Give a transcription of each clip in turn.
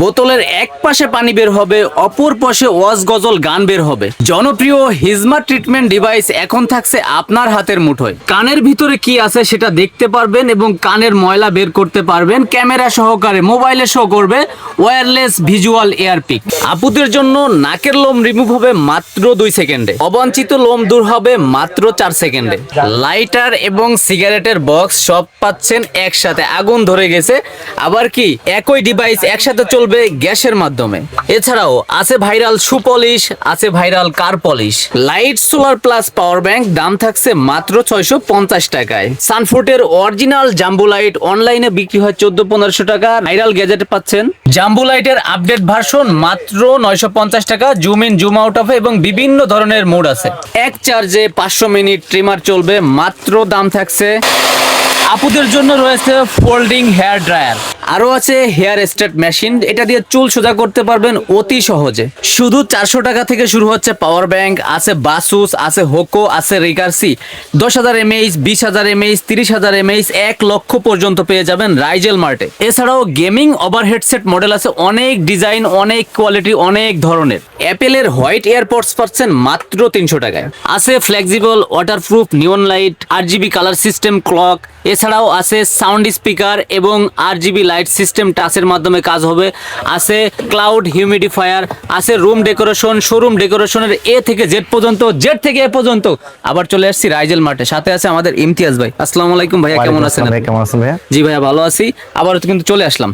বোতলের এক পাশে পানি বের হবে, অপর পাশে ওয়াজ গজল গান বের হবে। জনপ্রিয় হিজমা ট্রিটমেন্ট ডিভাইস এখন থাকছে আপনার হাতের মুঠোয়। কানের ভিতরে কি আছে সেটা দেখতে পারবেন এবং কানের ময়লা বের করতে পারবেন। ক্যামেরা সহকারে, মোবাইলে শো করবে ওয়্যারলেস ভিজুয়াল এয়ারপিক। আপুদের জন্য নাকের লোম রিমুভ হবে মাত্র দুই সেকেন্ডে। অবাঞ্ছিত লোম দূর হবে মাত্র চার সেকেন্ডে। লাইটার এবং সিগারেটের বক্স সব পাচ্ছেন একসাথে। আগুন ধরে গেছে। আবার কি? একই ডিভাইস একসাথে চলবে গ্যাসের মাধ্যমে। এছাড়াও আছে ভাইরাল শু পলিশ আছে viral car polish. Light, solar plus power bank, দাম থাকছে মাত্র ছয়শো পঞ্চাশ টাকায়। সানফুটের অরিজিনাল জাম্বু লাইট অনলাইনে বিক্রি হয় চোদ্দ পনেরোশো টাকা। ভাইরাল গ্যাজেটে পাচ্ছেন। জাম্বু লাইটের আপডেট ভার্সন মাত্র নয়শো পঞ্চাশ টাকা। Zoom in, zoom out off এবং বিভিন্ন ধরনের মোড আছে। এক চার্জে পাঁচশো মিনিট ট্রিমার চলবে। মাত্র দাম থাকছে। আপুদের জন্য রয়েছে ফোল্ডিং হেয়ার ড্রায়ার। আরও আছে হেয়ার স্ট্রেট মেশিন। এটা দিয়ে চুল সোজা করতে পারবেন অতি সহজে। শুধু চারশো টাকা থেকে শুরু হচ্ছে পাওয়ার ব্যাংক, আছে বাসুস, আছে হোকো, আছে রিকার্সি। দশ হাজার এমএইচ, বিশ হাজার এমএইচ, তিরিশ হাজার এমএইচ, এক লক্ষ পর্যন্ত পেয়ে যাবেন রাইজেল মার্টে। এছাড়াও গেমিং ওভার হেডসেট মডেল আছে, অনেক ডিজাইন, অনেক কোয়ালিটি, অনেক ধরনের। অ্যাপেলের হোয়াইট এয়ারপডস পাচ্ছেন মাত্র তিনশো টাকায়। আছে flexible, waterproof, neon light R GB colour system clock, এছাড়াও আছে সাউন্ড স্পিকার এবং আর জিবি লাইট সিস্টেম টাচের মাধ্যমে কাজ হবে। আছে ক্লাউড হিউমিডিফায়ার আছে রুম ডেকোরেশন শোরুম ডেকোরেশনের এ থেকে জেড পর্যন্ত জেড থেকে এ পর্যন্ত। আবার চলে আসছি রাইজেল মার্টে সাথে আছে আমাদের ইমতিয়াজ ভাই। আসসালামু আলাইকুম ভাইয়া কেমন আছেন ভাই কেমন আছেন ভাইয়া? জি ভাইয়া ভালো আছি। আবার কিন্তু চলে আসলাম।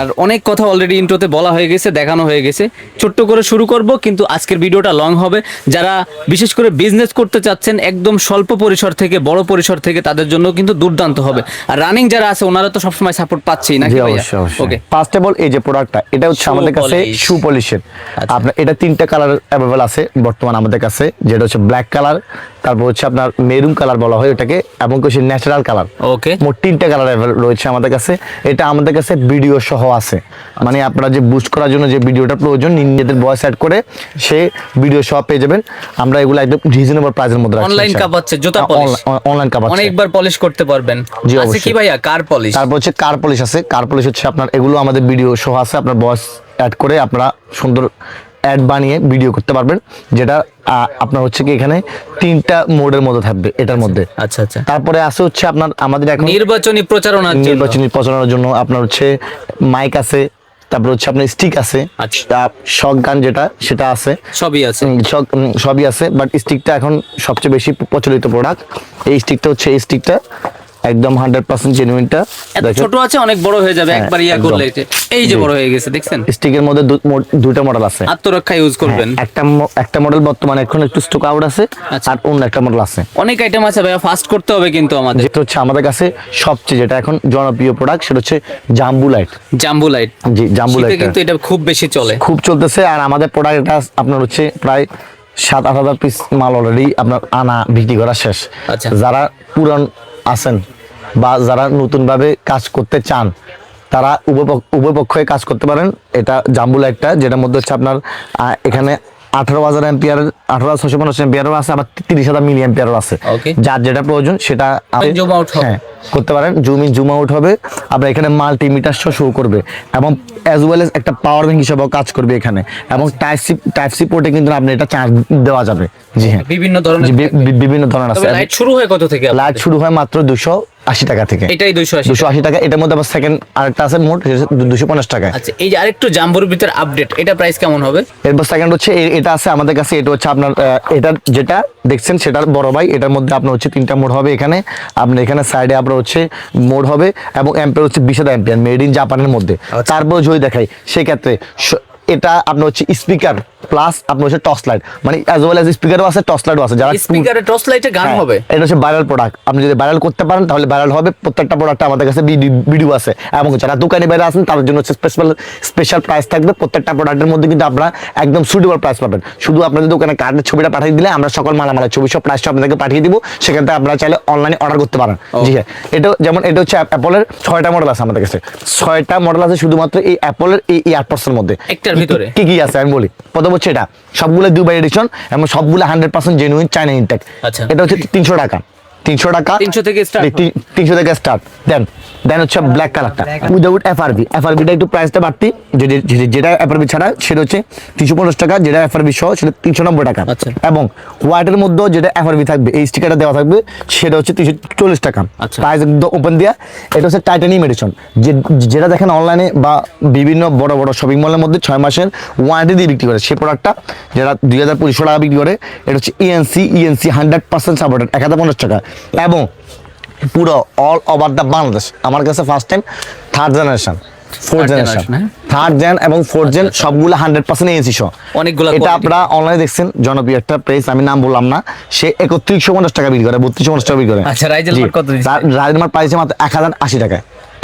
আর অনেক কথা অলরেডি ইন্ট্রোতে বলা হয়ে গেছে দেখানো হয়ে গেছে। ছোট্ট করে শুরু করব কিন্তু আজকের ভিডিওটা লং হবে। যারা বিশেষ করে বিজনেস করতে চাচ্ছেন একদম স্বল্প পরিসর থেকে বড় পরিসর থেকে তাদের জন্য কিন্তু দুর্দান্ত হবে। আর রানিং যারা আছে ওনারা তো সবসময় সাপোর্ট পাচ্ছেই নাকি জি ভাইয়া অবশ্যই অবশ্যই ফার্স্ট অফ অল এই যে প্রোডাক্টটা এটা হচ্ছে আমাদের কাছে polish। শু পলিশের আচ্ছা। আপনার এটা তিনটা কালার অ্যাভেলেবল আছে বর্তমান আমাদের কাছে যেটা হচ্ছে ব্ল্যাক কালার তারপর হচ্ছে আপনার মেরুন কালার বলা হয় ওটাকে এবং হচ্ছে ন্যাচারাল কালার ওকে মোট তিনটা কালার রয়েছে আমাদের কাছে। এটা আমাদের কাছে ভিডিও সহ আছে। মানে আপনারা যে বুস্ট করার জন্য যে ভিডিওটা প্রয়োজন নিজেদের ভয়েস অ্যাড করে সে ভিডিও সহ পেয়ে যাবেন। আমরা এগুলো একদম রিজনেবল প্রাইসের মধ্যে রাখছি অনলাইন। কাপাচ্ছে জুতা পলিশ অনলাইন- কাপাচ্ছে অনেকবার পলিশ করতে পারবেন। জি, আছে কি ভাইয়া? কার পলিশ তারপর হচ্ছে কার পলিশ আছে। কার পলিশ হচ্ছে আপনার এগুলো আমাদের ভিডিও সহ আছে। আপনার বয়স অ্যাড করে আপনারা সুন্দর অ্যাড বানিয়ে ভিডিও করতে পারবেন যেটা আপনার হচ্ছে কি এখানে তিনটা মোডের মধ্যে থাকবে এটার মধ্যে। আচ্ছা আচ্ছা তারপরে আছে হচ্ছে আপনার আমাদের এখন নির্বাচনী প্রচারণা নির্বাচনী প্রচারণার জন্য আপনার হচ্ছে মাইক আছে তারপর হচ্ছে আপনার স্টিক আছে আচ্ছা। শক গান যেটা সেটা আছে। সবই আছে। সবই আছে বাট স্টিকটা এখন সবচেয়ে বেশি প্রচলিত প্রোডাক্ট এই স্টিকটা হচ্ছে এই স্টিকটা একদম হান্ড্রেড পার্সেন্ট জেনুইনটা ছোট আছে অনেক বড় হয়ে যাবে হ্যাঁ, একবার ইয়া করলে এই যে বড় হয়ে গেছে দেখছেন? স্টিকের মধ্যে দু- মো- দুইটা মডেল আছে। আত্মরক্ষা ইউজ করবেন। হ্যাঁ, একটা একটা মডেল বর্তমানে এখন একটু স্টক আউট আছে আচ্ছা। আর অন্য একটা মডেল আছে। অনেক আইটেম আছে ভাইয়া ফাস্ট করতে হবে কিন্তু আমাদের। যেটা হচ্ছে আমাদের কাছে সবচেয়ে যেটা এখন জনপ্রিয় প্রোডাক্ট সেটা হচ্ছে জাম্বু লাইট জাম্বু লাইট জি জাম্বু লাইট কিন্তু এটা খুব বেশি চলে। খুব চলতেছে আর আমাদের প্রোডাক্ট এটা আপনার হচ্ছে প্রায় সাত আট হাজার পিস মাল অলরেডি আপনার আনা বিক্রি করা শেষ। আচ্ছা। যারা পুরান আছেন বা যারা নতুনভাবে কাজ করতে চান, তারা উভয় উভয় পক্ষে কাজ করতে পারেন। এটা জাম্বু লাইটটা যেটার মধ্যে হচ্ছে আপনার এখানে আঠারো হাজার এম্পিয়ার আঠারো হাজার ছশো পঞ্চাশ এম্পিয়ারও আছে আবার তিরিশ হাজার মিলি এম্পিয়ারও আছে। যার যেটা প্রয়োজন সেটা out হবে। হ্যাঁ করতে পারেন। জুম ইন জুম আউট হবে। আপনার এখানে মাল্টিমিটার শো করবে। এবং অ্যাজ ওয়েল এস একটা পাওয়ার ব্যাংক হিসেবেও কাজ করবে এখানে। এবং টাইপ সি টাইপ সি পোর্টে কিন্তু আপনি এটা চার্জ দেওয়া যাবে। জি হ্যাঁ। বিভিন্ন ধরনের বিভিন্ন ধরনের আছে। লাইট শুরু হয় কত থেকে লাইট শুরু হয় মাত্র দুশো আশি টাকা থেকে। এটাই দুইশো আশি দুশো আশি টাকা। এটার মধ্যে আবার সেকেন্ড আরেকটা আছে মোট দুশো পঞ্চাশ টাকায়। আচ্ছা এই যে আরেকটু জাম্বুর ভিতর আপডেট এটা প্রাইস কেমন হবে? এরপর সেকেন্ড হচ্ছে এটা আছে আমাদের কাছে এটা হচ্ছে আপনার এটার যেটা দেখছেন সেটার বড় ভাই এটার মধ্যে আপনার হচ্ছে তিনটা মোড হবে এখানে। আপনার এখানে সাইডে আপনার হচ্ছে মোড হবে এবং অ্যাম্পিয়ার হচ্ছে বিশ হাজার অ্যাম্পিয়ার মেড ইন জাপানের মধ্যে। আচ্ছা। তারপর যদি দেখাই সেক্ষেত্রে এটা আপনার হচ্ছে স্পিকার প্লাস আপনার হচ্ছে টর্চ লাইট মানে অ্যাজ ওয়েল এজ স্পিকারও আছে টর্চ লাইটও আছে। যারা স্পিকারে টর্চ লাইটে গান হ্যাঁ, হবে। এটা হচ্ছে ভাইরাল প্রোডাক্ট আপনি যদি ভাইরাল করতে পারেন তাহলে ভাইরাল হবে। প্রত্যেকটা প্রোডাক্ট আমাদের কাছে ভিডিও আছে। এবং যারা দোকানে বাইরে আছেন তাদের জন্য হচ্ছে স্পেশাল স্পেশাল প্রাইস থাকবে। প্রত্যেকটা প্রোডাক্টের মধ্যে কিন্তু আপনারা একদম সুটেবল প্রাইস পাবেন। শুধু আপনাদের দোকানে কার্ডের ছবিটা পাঠিয়ে দিলে আমরা সকল মালামালের ছবি সব প্রাইসটা আপনাদেরকে পাঠিয়ে দিব। সেখান থেকে আপনারা চাইলে অনলাইনে অর্ডার করতে পারেন। জি হ্যাঁ। এটা যেমন এটা হচ্ছে অ্যাপলের ছয়টা মডেল আছে আমাদের কাছে। ছয়টা মডেল আছে শুধুমাত্র এই অ্যাপলের এই ইয়ারপডসের মধ্যে। ভিতরে? কি কি আছে? আমি বলি। প্রথম হচ্ছে এটা। সবগুলো দুবাই এডিশন এবং সবগুলো hundred percent genuine China intake আচ্ছা। এটা হচ্ছে তিনশো টাকা। তিনশো টাকা। 300 থেকে তি- তিনশো থেকে স্টার্ট দেন দেন হচ্ছে ব্ল্যাক কালারটা উইদাউট এফআরবি এফআরবিটা একটু প্রাইসটা বাড়তি। যেটা এফআরবি ছাড়া সেটা হচ্ছে তিনশো পঞ্চাশ টাকা যেটা এফআরবি সহ সেটা তিনশো নব্বই টাকা। আচ্ছা। এবং হোয়াইটের মধ্যেও যেটা এফআরবি থাকবে এই স্টিকারটা দেওয়া থাকবে সেটা হচ্ছে তিনশো চল্লিশ টাকা। আচ্ছা। প্রাইস একদম ওপেন দিয়া। এটা হচ্ছে টাইটানিয়াম এডিশন যেটা দেখেন অনলাইনে বা বিভিন্ন বড় বড় শপিং মলের মধ্যে ছয় মাসের ওয়ারেন্টি দিয়ে বিক্রি করে। সেই প্রোডাক্টটা যেটা দুই হাজার পঁচিশশো টাকা বিক্রি করে এটা হচ্ছে ENC ENC hundred percent supported এক হাজার পঞ্চাশ টাকা। এবং পুরো অল ওভার দ্য বাংলাদেশ আমার কাছে first time third generation fourth generation? Third gen এবং ফোর্থ জেন সবগুলো হান্ড্রেড পার্সেন্ট সহ অনেকগুলা এটা আপনারা অনলাইনে দেখছেন জনপ্রিয় একটা প্রেস আমি নাম বললাম না। সে একত্রিশশো পঞ্চাশ টাকা বিক্রি করে বত্রিশশো পঞ্চাশ টাকা বিক্রি করে। আচ্ছা, রাইজেল জি। কত রাইজেল মার্ট পাইছে মাত্র এক হাজার আশি টাকায়।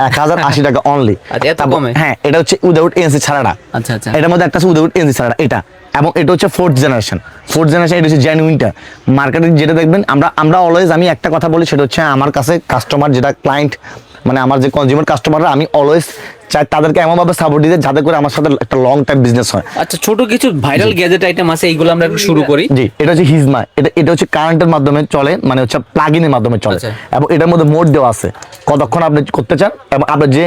এক হাজার আশি টাকা অনলি আচ্ছা? হ্যাঁ এটা হচ্ছে উইদাউট এনসি ছাড়াটা। আচ্ছা, আচ্ছা। এটার মধ্যে একটা উইদাউট এনসি ছাড়াটা এটা। এবং এটা হচ্ছে ফোর্থ জেনারেশন ফোর্থ জেনারেশন এটা হচ্ছে জেনুইনটা মার্কেটে যেটা দেখবেন, আমরা আমরা অলওয়েজ আমি একটা কথা বলি, সেটা হচ্ছে আমার কাছে কাস্টমার যেটা ক্লায়েন্ট মানে আমার যে কনজিউমার কাস্টমাররা আমি অলওয়েজ চাই তাদেরকে এমনভাবে সাপোর্ট দিতে যাতে করে আমার সাথে একটা লং টাইম বিজনেস হয়। আচ্ছা ছোট কিছু ভাইরাল গ্যাজেট আইটেম আছে এইগুলো আমরা একটু শুরু করি। জি এটা হচ্ছে হিজমা এটা এটা হচ্ছে কারেন্টের মাধ্যমে চলে মানে হচ্ছে প্লাগ ইনের মাধ্যমে চলে। আচ্ছা। এবং এটার মধ্যে মোড দেওয়া আছে। কতক্ষণ আপনি করতে চান? এবং আপনার যে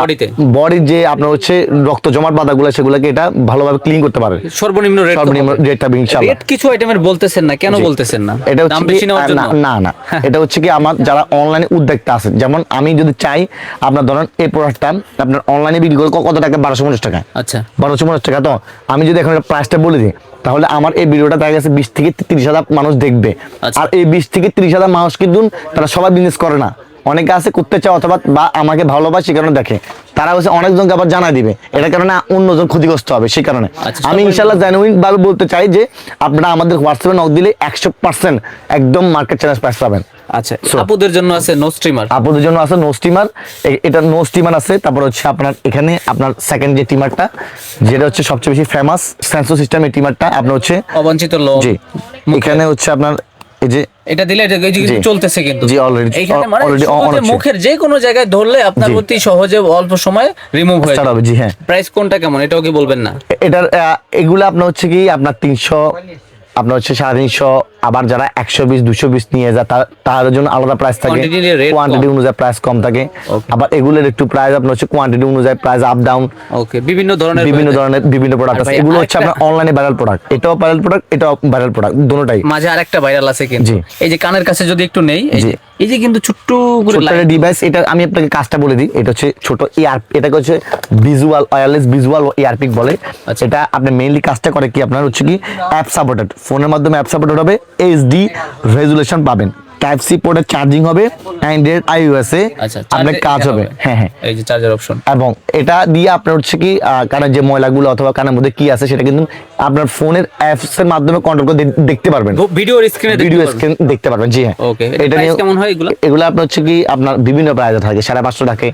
Bodyতে? বডির যে আপনার হচ্ছে রক্ত জমাট বাধাগুলো সেগুলোকে এটা ভালোভাবে ক্লিন করতে পারবে। সর্বনিম্ন রেট সর্বনিম্ন রেটটা ইনশাআল্লাহ। রেট কিছু আইটেমের বলতেছেন না কেন বলতেছেন না? এটা হচ্ছে দাম বেশি নেওয়ার না না না। এটা হচ্ছে কি আমার যারা অনলাইনে উদ্যোক্তা আছে যেমন আমি যদি চাই আপনার ধরেন এই প্রোডাক্টটা আপনার অনলাইনে বিক্রি করে কত টাকা? বারোশো পঞ্চাশ টাকা। আচ্ছা। বারোশো পঞ্চাশ টাকা। তো আমি যদি এখন প্রাইসটা বলে দিই তাহলে আমার এই ভিডিওটা দেখা গেছে বিশ থেকে তিরিশ হাজার মানুষ দেখবে। আচ্ছা। আর এই বিশ থেকে তিরিশ হাজার মানুষ কিন্তু তারা সবাই বিজনেস করে না। অনেকে আছে করতে চায় অথবা বা আমাকে ভালোবাসে সে কারণে দেখে। তারা হচ্ছে অনেকজনকে আবার জানা দিবে। এটা কারণে অন্যজন ক্ষতিগ্রস্ত হবে সেই কারণে। আচ্ছা, আমি ইনশাল্লাহ জেনুইন ভাবে বলতে চাই যে আপনারা আমাদের হোয়াটসঅ্যাপে নক দিলে একশো পার্সেন্ট একদম মার্কেট চ্যালেঞ্জ প্রাইস পাবেন। আচ্ছা আপুদের জন্য আছে নো স্ট্রিমার আপনাদের জন্য আছে নো স্টিমার এটা নো স্টিমার আছে তারপর হচ্ছে আপনার এখানে আপনার সেকেন্ড যে টিমারটা যেটা হচ্ছে সবচেয়ে বেশি ফেমাস সেন্সর সিস্টেম এই টিমারটা আপনার হচ্ছে অবাঞ্ছিত লোম জি এখানে হচ্ছে আপনার এই যে এটা দিলে এটা চলতেছে কিন্তু। জি, এখানে মানে হচ্ছে। মুখের যে কোনো জায়গায় ধরলে আপনার। অতি সহজে অল্প সময় রিমুভ হয়ে হবে জি হ্যাঁ। প্রাইস কোনটা কেমন? এটাও কি বলবেন না? এটার এগুলো আপনার হচ্ছে কি আপনার তিনশো আপনার হচ্ছে সাড়ে তিনশো আবার যারা একশো বিশ দুশো বিশ নিয়ে যায় তাদের জন্য আলাদা প্রাইস থাকে। কোয়ান্টিটি অনুযায়ী প্রাইস কম থাকে। আবার এগুলোর একটু প্রাইস আপনার হচ্ছে কোয়ান্টিটি অনুযায়ী প্রাইস আপ ডাউন ওকে বিভিন্ন ধরনের বিভিন্ন ধরনের বিভিন্ন প্রোডাক্ট আছে। এগুলো হচ্ছে আপনার অনলাইনে ভাইরাল প্রোডাক্ট এটাও ভাইরাল প্রোডাক্ট এটাও ভাইরাল প্রোডাক্ট দুটোটাই। মাঝে আরেকটা ভাইরাল আছে কিন্তু। এই যে কানের কাছে যদি একটু নেই এই যে কিন্তু ছোট্ট করে ছোট্ট ডিভাইস এটা আমি আপনাকে কাজটা বলে দিই। এটা হচ্ছে ছোট ইয়ার এটাকে হচ্ছে ভিজুয়াল ওয়্যারলেস ভিজুয়াল ইয়ারপিক বলে। আচ্ছা। এটা আপনি মেইনলি কাজটা করে কি আপনার হচ্ছে কি অ্যাপ সাপোর্টেড ফোনের মাধ্যমে অ্যাপ সাপোর্টেড হবে এইচডি রেজুলেশন পাবেন। টাইপ সি পোর্টের চার্জিং হবে অ্যান্ড্রয়েড আইওএস এ আচ্ছা আপনার কাজ হবে। হ্যাঁ হ্যাঁ। এই যে চার্জার অপশন এবং এটা দিয়ে আপনার হচ্ছে কি কানের যে ময়লাগুলো অথবা কানের মধ্যে কি আছে সেটা কিন্তু আপনার ফোনের অ্যাপস এর মাধ্যমে কন্ট্রোল করে দেখতে পারবেন। ভিডিও স্ক্রিনে ভিডিও স্ক্রিন দেখতে পারবেন। জি হ্যাঁ। Okay, এটা কেমন হয় এগুলো? এগুলো আপনার হচ্ছে কি আপনার বিভিন্ন প্রাইসে থাকে সাড়ে পাঁচশো থাকে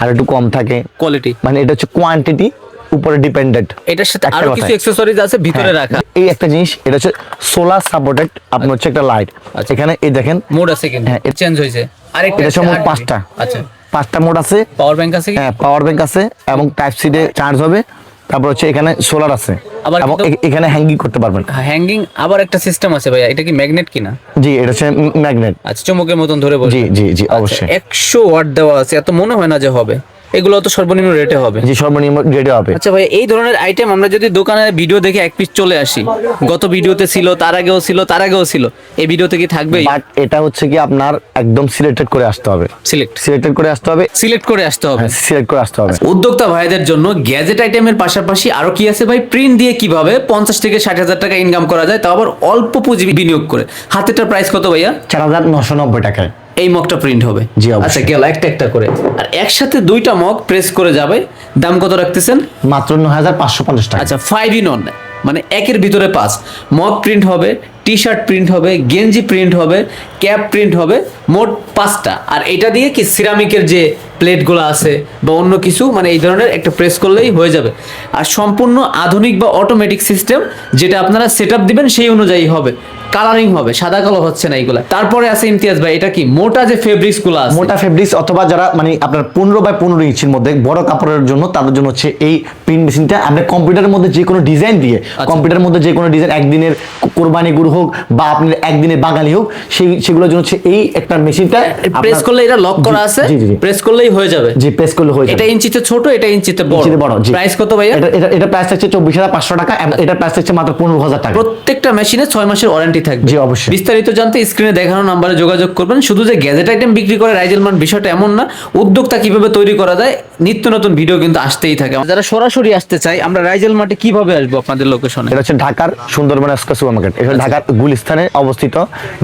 আর একটু কম থাকে। কোয়ালিটি মানে এটা হচ্ছে কোয়ান্টিটি উপরে ডিপেন্ডেন্ট এটার সাথে আরও কিছু অ্যাকসেসরিজ আছে ভিতরে রাখা। এই একটা জিনিস এটা হচ্ছে সোলার সাপোর্টেড আপনার হচ্ছে একটা লাইট আচ্ছা। এখানে এই দেখেন মোড আছে কিন্তু হ্যাঁ, এটা- চেঞ্জ হয়েছে। আরেকটা এটা আট পাঁচটা। আচ্ছা। পাঁচটা মোড আছে। পাওয়ার ব্যাংক আছে কি? হ্যাঁ পাওয়ার ব্যাংক আছে এবং টাইপ সিডে চার্জ হবে। তারপর হচ্ছে এখানে সোলার আছে। আবার এখানে হ্যাঙ্গিং করতে পারবেন। হ্যাঙ্গিং আবার একটা সিস্টেম আছে ভাইয়া এটা কি ম্যাগনেট কিনা? জি এটা হচ্ছে ম্যাগনেট আচ্ছা চমকের মতন ধরে বলছি জি জি জি অবশ্যই। একশো ওয়াট দেওয়া আছে এত মনে হয় না যে হবে। এগুলো তো সর্বনিম্ন রেটে হবে। জি সর্বনিম্ন রেটে হবে। আচ্ছা ভাই এই ধরনের আইটেম আমরা যদি দোকানে ভিডিও দেখে এক পিস চলে আসি গত ভিডিওতে ছিল তার আগেও ছিল তার আগেও ছিল এই ভিডিওতে কি থাকবে? বাট এটা হচ্ছে কি আপনার একদম সিলেক্টেড করে আসতে হবে। সিলেক্ট সিলেক্টেড করে আসতে হবে। সিলেক্ট করে আসতে হবে। সিলেক্ট করে আসতে হবে। উদ্যোক্তা ভাইদের জন্য গ্যাজেট আইটেমের পাশাপাশি আরও কি আছে ভাই? প্রিন্ট দিয়ে কীভাবে পঞ্চাশ থেকে ষাট হাজার টাকা ইনকাম করা যায় তাও আবার অল্প পুঁজি বিনিয়োগ করে। হাতেরটার প্রাইস কত ভাইয়া? চার হাজার নশো নব্বই টাকায়। এই মগটা প্রিন্ট হবে। জি। আচ্ছা গেল একটা একটা করে। আর একসাথে দুইটা মগ প্রেস করে যাবে। দাম কত রাখতেছেন? মাত্র নয় হাজার পাঁচশো পঞ্চাশ টাকা। আচ্ছা ফাইভ ইন ওয়ান মানে একের ভিতরে পাঁচ। মগ প্রিন্ট হবে টি শার্ট প্রিন্ট হবে গেঞ্জি প্রিন্ট হবে ক্যাপ প্রিন্ট হবে মোট পাঁচটা। আর এটা দিয়ে কি সিরামিকের যে প্লেটগুলো আছে বা অন্য কিছু মানে এই ধরনের একটা প্রেস করলেই হয়ে যাবে। আর সম্পূর্ণ আধুনিক বা অটোমেটিক সিস্টেম যেটা আপনারা সেট আপ দিবেন সেই অনুযায়ী হবে। কালারিং হবে সাদা কালো হচ্ছে না এইগুলা। তারপরে আছে ইমতিয়াজ ভাই এটা কি? মোটা যে ফেব্রিক্সগুলো আছে। মোটা ফেব্রিক্স অথবা যারা মানে আপনার পনেরো বাই পনেরো ইঞ্চির মধ্যে বড় কাপড়ের জন্য তাদের জন্য হচ্ছে এই প্রিন্ট মেশিনটা আপনি কম্পিউটারের মধ্যে যে কোনো ডিজাইন দিয়ে আচ্ছা। কম্পিউটারের মধ্যে যে কোনো ডিজাইন একদিনের কোরবানি গুরু হোক বা আপনার একদিনের বাঙালি হোক সেই সেগুলোর জন্য হচ্ছে এই একটা মেশিনটা প্রেস করলে এটা লক করা আছে? প্রেস করলেই হয়ে যাবে? জি প্রেস করলে হয়ে যাবে। এটা ইঞ্চিতে ছোট এটা ইঞ্চিতে বড়? বড় জি। প্রাইস কত ভাইয়া? এটা এটা প্রাইস থাকছে চব্বিশ হাজার পাঁচশো টাকা এবং এটা প্রাইস থাকছে মাত্র পনেরো হাজার টাকা। প্রত্যেকটা মেশিনে ছয় মাসের ওয়ারেন্টি থাকবে। জি, অবশ্যই। বিস্তারিত জানতে স্ক্রিনে দেখানো নাম্বারে যোগাযোগ করবেন। শুধু যে গ্যাজেট আইটেম বিক্রি করে রাইজেল মান বিষয়টা এমন না উদ্যোক্তা কীভাবে তৈরি করা যায় নিত্য নতুন ভিডিও কিন্তু আসতেই থাকে। যারা সরাসরি আসতে চাই আমরা রাইজেল মাঠে কীভাবে আসব আপনাদের লোকেশনে এটা হচ্ছে ঢাকার সুন্দরবন সুপার মার্কেট। এটা ঢাকার গুলিস্তানে অবস্থিত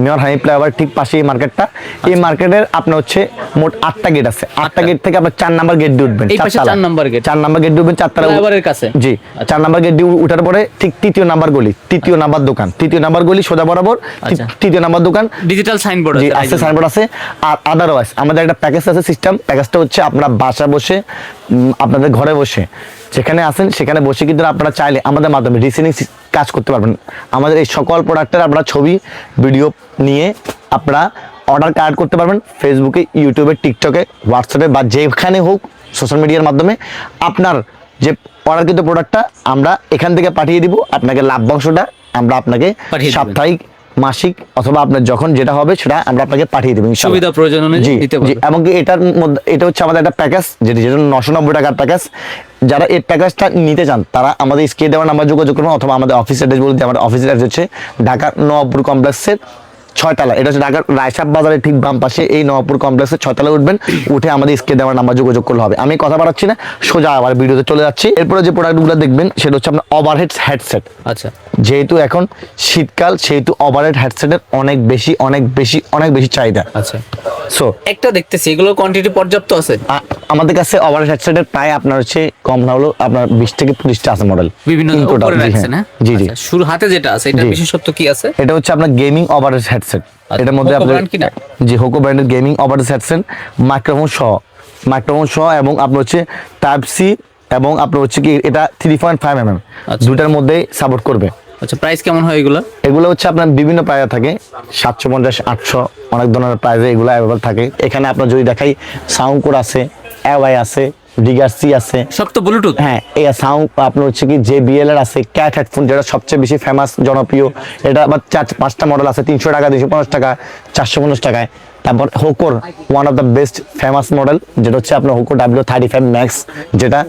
মেয়র হানি ফ্লাইওভার ঠিক পাশে এই মার্কেটটা। এই মার্কেটের আপনার হচ্ছে মোট আটটা গেট আছে। আটটা। গেট থেকে আপনার চার নাম্বার গেট দিয়ে উঠবেন। চার নাম্বার gate? চার নাম্বার গেট দিয়ে উঠবেন চারতলা কাছে? জি চার নাম্বার গেট দিয়ে উঠার পরে ঠিক তৃতীয় নাম্বার গলি তৃতীয় নাম্বার দোকান। তৃতীয় নাম্বার গলি সোজা বরাবর আচ্ছা। তৃতীয় নাম্বার দোকান। ডিজিটাল সাইনবোর্ড জি আছে আছে সাইনবোর্ড আছে। আর আদারওয়াইজ আমাদের একটা প্যাকেজ আছে সিস্টেম প্যাকেজটা হচ্ছে আপনারা বাসা বসে আপনাদের ঘরে বসে যেখানে আসেন সেখানে বসে কিন্তু আপনারা চাইলে আমাদের মাধ্যমে রিসেলিং কাজ করতে পারবেন। আমাদের এই সকল প্রোডাক্টের আপনারা ছবি ভিডিও নিয়ে আপনারা অর্ডার কার্ড করতে পারবেন ফেসবুকে ইউটিউবে টিকটকে হোয়াটসঅ্যাপে বা যেখানে হোক সোশ্যাল মিডিয়ার মাধ্যমে। আপনার যে অর্ডারকৃত প্রোডাক্টটা আমরা এখান থেকে পাঠিয়ে দিব আপনাকে লাভ্যাংশটা আমরা আপনাকে সাপ্তাহিক মাসিক অথবা আপনার যখন যেটা হবে সেটা আমরা আপনাকে পাঠিয়ে দেবো সুবিধা প্রয়োজন জি এমনকি এটার মধ্যে এটা হচ্ছে আমাদের একটা প্যাকেজ যেটা যেটা নশো নব্বই টাকার প্যাকেজ যারা এই প্যাকেজটা নিতে চান তারা আমাদের স্কে দেওয়ার নাম্বার যোগাযোগ করবেন অথবা আমাদের অফিস অ্যাড্রেস বলতে আমাদের অফিস অ্যাড্রেস হচ্ছে ঢাকা নবাবপুর কমপ্লেক্সের ছয়তলা। এটা হচ্ছে ঢাকার রায়সাব বাজারের ঠিক বাম পাশে। এই নবাবপুর কমপ্লেক্সে ছয়তলা উঠবেন উঠে আমাদের স্কে দেওয়ার নাম্বার যোগাযোগ করলে হবে। আমি কথা বাড়াচ্ছি না সোজা আবার ভিডিওতে চলে যাচ্ছি। এরপরে যে প্রোডাক্টগুলো দেখবেন সেটা হচ্ছে আপনার ওভারহেড হেডসেট আচ্ছা। যেহেতু এখন শীতকাল সেহেতু ওভারহেড হেডসেটের অনেক বেশি অনেক বেশি অনেক বেশি চাহিদা। আচ্ছা। সো একটা দেখতেছি এগুলোর কোয়ান্টিটি পর্যাপ্ত আছে? আমাদের কাছে ওভারহেড হেডসেটের প্রায় আপনার হচ্ছে কম না হলেও আপনার বিশ থেকে পঁচিশটা আছে মডেল বিভিন্ন হ্যাঁ। জি জি। আচ্ছা, শুরু হাতে যেটা আছে এটা বিশেষত্ব কি আছে? এটা হচ্ছে আপনার গেমিং ওভারহেড হেডসেট আচ্ছা, এটার মধ্যে brand জি হোকো ব্র্যান্ডের গেমিং ওভারহেড হেডসেট মাইক্রোফোন সহ। মাইক্রোফোন সহ এবং আপনার হচ্ছে টাইপ সি এবং আপনার হচ্ছে কি এটা three point five M M. দুটার মধ্যেই সাপোর্ট করবে। আচ্ছা প্রাইস কেমন হয় এগুলো? এগুলো হচ্ছে আপনার বিভিন্ন প্রাইজে থাকে। সাতশো পঞ্চাশ আটশো অনেক ধরনের প্রাইজে এগুলো অ্যাভেলেবল থাকে। এখানে আপনার যদি দেখাই সাউন্ড কোড আছে অ্যাওয়াই আছে ডিগার সি আছে। সব তো ব্লুটুথ হ্যাঁ এই সাউন্ড আপনার হচ্ছে কি এর আছে ক্যাট হেডফোন যেটা সবচেয়ে বেশি ফেমাস জনপ্রিয় এটা আবার চার পাঁচটা মডেল আছে তিনশো টাকা দুশো পঞ্চাশ টাকা চারশো পঞ্চাশ টাকায়। তারপর হোকোর one of the best famous model যেটা হচ্ছে আপনার Hoco W thirty five Max যেটা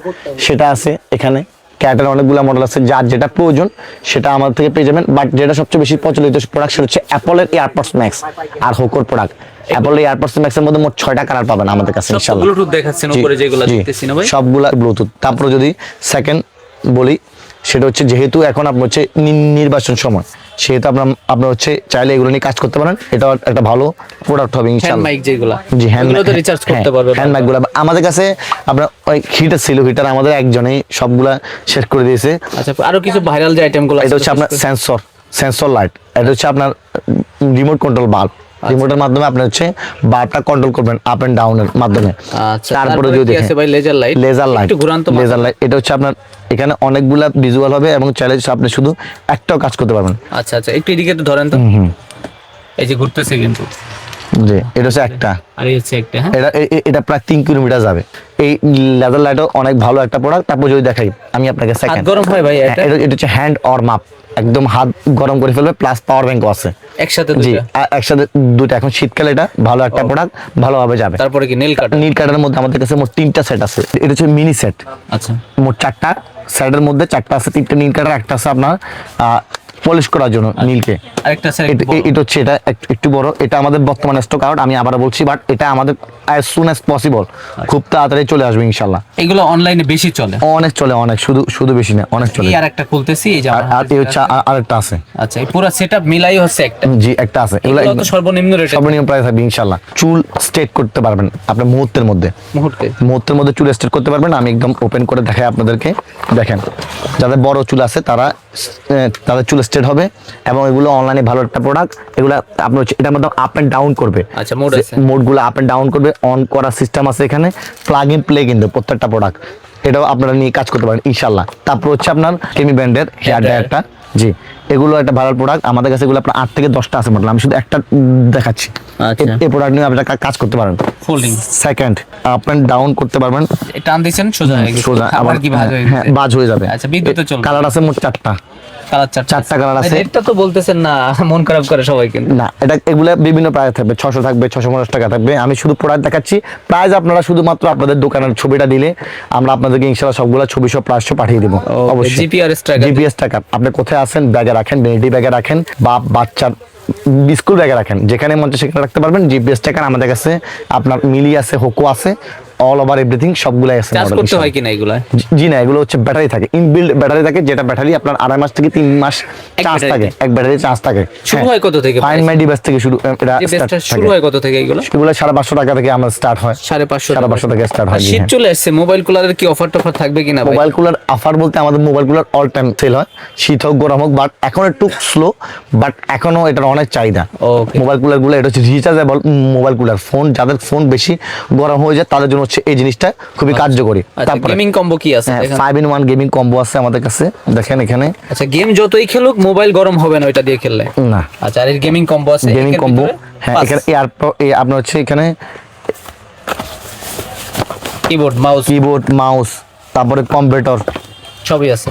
সেটা আছে এখানে। ক্যাটের অনেকগুলো মডেল আছে যার যেটা প্রয়োজন সেটা আমাদের থেকে পেয়ে যাবেন। বাট যেটা সবচেয়ে বেশি প্রচলিত প্রোডাক্ট সেটা হচ্ছে অ্যাপলের এয়ারপডস ম্যাক্স আর হোকোর প্রোডাক্ট অ্যাপলের এয়ারপডস ম্যাক্সের মধ্যে মোট ছয়টা কালার পাবেন আমাদের কাছে ইনশাল্লাহ ব্লুটুথ দেখাচ্ছেন উপরে যেগুলো জি, দেখতেছি না ভাই। সবগুলা ব্লুটুথ তারপরে যদি সেকেন্ড বলি সেটা হচ্ছে যেহেতু এখন আপনার হচ্ছে নির্বাচন সময় সেহেতু আপনার আপনার হচ্ছে চাইলে এগুলো নিয়ে কাজ করতে পারেন। এটা একটা ভালো প্রোডাক্ট হবে হ্যান্ড ইনশাআল্লাহ। মাইক যেগুলো। জি হ্যান্ড তো রিচার্জ করতে পারবে হ্যান্ড মাইকগুলো আমাদের কাছে আপনার ওই হিটার ছিল হিটার আমাদের একজনেই সবগুলা শেষ করে দিয়েছে। আচ্ছা আরও কিছু ভাইরাল যে আইটেমগুলো এটা হচ্ছে আপনার সেন্সর সেন্সর লাইট এটা হচ্ছে আপনার রিমোট কন্ট্রোল বাল্ব। রিমোটের মাধ্যমে আপনি হচ্ছে বাল্বটা কন্ট্রোল করবেন আপ এন্ড ডাউনের মাধ্যমে। আচ্ছা তারপরে যদি আছে ভাই? লেজার লাইট লেজার লাইট একটু ঘুরান তো লেজার লাইট এটা হচ্ছে আপনার এখানে অনেকগুলা ভিজুয়াল হবে এবং চ্যালেঞ্জ আপনি শুধু একটাও কাজ করতে পারবেন। আচ্ছা আচ্ছা একটু এদিকে একটু ধরেন তো। এই যে ঘুরতেছে কিন্তু। জি এটা হচ্ছে একটা। আর এই হচ্ছে একটা হ্যাঁ? এটা এটা প্রায় তিন কিলোমিটার যাবে। এই লেজার লাইটও অনেক ভালো একটা প্রোডাক্ট তারপর যদি দেখাই আমি আপনাকে সেকেন্ড গরম হয় ভাই এটা এটা? এটা হচ্ছে হ্যান্ড অর মাপ একদম হাত গরম করে ফেলবে প্লাস পাওয়ার ব্যাংকও আছে। একসাথে জি একসাথে দুটো এখন শীতকালে এটা ভালো একটা প্রোডাক্ট ভালোভাবে যাবে। তারপরে কি নীল কাঠ নীল কাটার মধ্যে আমাদের কাছে মোট তিনটা সেট আছে। এটা হচ্ছে মিনি সেট আচ্ছা। মোট চারটা সেটের মধ্যে চারটা আছে তিনটা নীল কাটার একটা আছে আপনার পলিশ করার জন্য নীলকে। আরেকটা স্যার এটা- হচ্ছে এটা একটু বড়। এটা আমাদের বর্তমানে স্টক আউট আমি আবার বলছি বাট এটা আমাদের অ্যাজ সুন অ্যাজ পসিবল খুব তাড়াতাড়ি চলে আসবে ইনশাল্লাহ। এগুলো অনলাইনে বেশি চলে? অনেক চলে অনেক। শুধু শুধু বেশি না অনেক চলে। এই আর একটা খুলতেছি এই যে আর এই হচ্ছে যেটা আছে। আ- আরেকটা আছে। আচ্ছা এই পুরো সেটআপ মিলাই হচ্ছে একটা। জি একটা আছে। এগুলো তো সর্বনিম্ন রেটে সর্বনিম্ন প্রাইস থাকবে ইনশাল্লাহ। চুল স্ট্রেট করতে পারবেন আপনার মুহূর্তের মধ্যে। মুহূর্তে। মুহূর্তের মধ্যে চুল স্ট্রেট করতে পারবেন। আমি একদম ওপেন করে দেখাই আপনাদেরকে। দেখেন যাদের বড় চুল আছে তারা তাদের চুল স্ট্রেট হবে এবং এগুলো অনলাইনে ভালো একটা প্রোডাক্ট এগুলো আপনার এটার মধ্যে আপ এন্ড ডাউন করবে। আচ্ছা, mode আছে। মোডগুলো আপ এন্ড ডাউন করবে অন করার সিস্টেম আছে এখানে প্লাগ ইন প্লে কিন্তু প্রত্যেকটা প্রোডাক্ট এটাও আপনারা নিয়ে কাজ করতে পারেন ইনশাল্লাহ তারপর হচ্ছে আপনার কেমি ব্র্যান্ডের হেয়ার। ড্রায়ারটা জি এগুলো একটা ভালো প্রোডাক্ট আমাদের কাছে এগুলো আপনার আট থেকে দশটা আছে মডেল আমি শুধু একটা দেখাচ্ছি। আচ্ছা। এই- প্রোডাক্ট নিয়ে আপনারা কাজ করতে পারেন। Folding second up and down করতে পারবেন। টান দিছেন সোজা সোজা আবার কি ভাঁজ হয়ে হ্যাঁ বাজ হয়ে যাবে। আচ্ছা, বিদ্যুতে চলবে। কালার আছে মোট চারটা। কালার চারটা কালার আছে। এটা তো বলতেছেন না মন খারাপ করে সবাই কিন্তু। না এটা এগুলা বিভিন্ন প্রাইস থাকবে থাকবে ছশো পঞ্চাশ টাকা থাকবে। আমি শুধু প্রোডাক্ট দেখাচ্ছি। প্রাইস আপনারা শুধুমাত্র আপনাদের দোকানের ছবিটা দিলে আমরা আপনাদেরকে সবগুলো ছবি সব প্রাইস পাঠিয়ে দিব। অবশ্যই। জিপিআরএস ট্র্যাকার জিপিএস টাকা আপনি কোথায় আছেন? ব্যাগে রাখেন ভ্যানিটি ব্যাগে রাখেন বা বাচ্চার স্কুল ব্যাগে রাখেন। যেখানে মন চায় সেখানে রাখতে পারবেন। জিপিএস টাকা আমাদের কাছে আপনার মিলি আছে হোকো আছে। অল ওভার এভরিথিং সবগুলাই আছে চার্জ করতে। হয় কিনা এগুলা? জি- না এগুলো হচ্ছে ব্যাটারি থাকে। ইনবিল্ড ব্যাটারি থাকে যেটা ব্যাটারি আপনার আড়াই মাস থেকে তিন মাস চার্জ থাকে। এক ব্যাটারি চার্জ থাকে। শুরু হয়। কত থেকে ফাইন মাই ডিভাইস থেকে শুরু এটা শুরু হয় কত থেকে এগুলো? এগুলো সাড়ে পাঁচশো টাকা থেকে আমার স্টার্ট হয়। সাড়ে পাঁচশো সাড়ে পাঁচশো থেকে। স্টার্ট হয় শীত হ্যাঁ। চলে আসছে মোবাইল কুলারের কি অফার টফার থাকবে কিনা মোবাইল কুলার অফার বলতে আমাদের mobile cooler all time sale হয়। শীত হোক গরম হোক বাট এখন একটু স্লো বাট এখনও এটার অনেক চাহিদা. মোবাইল কুলারগুলো এটা হচ্ছে রিচার্জেবল মোবাইল কুলার ফোন যাদের ফোন বেশি গরম হয়ে যায় তাদের জন্য হচ্ছে এই জিনিসটা খুবই কার্যকরী। আচ্ছা তারপরে গেমিং কম্বো কি আছে দেখেন। Five in one gaming combo আছে আমাদের কাছে। দেখেন এখানে। আচ্ছা গেম যতই খেলুক মোবাইল গরম হবে না ওইটা দিয়ে খেললে? না। আচ্ছা আর গেমিং কম্বো আছে গেমিং কম্বো হ্যাঁ এখানে এয়ার আপনার হচ্ছে এখানে কিবোর্ড মাউস কিবোর্ড মাউস তারপরে কম্পিউটার সবই আছে।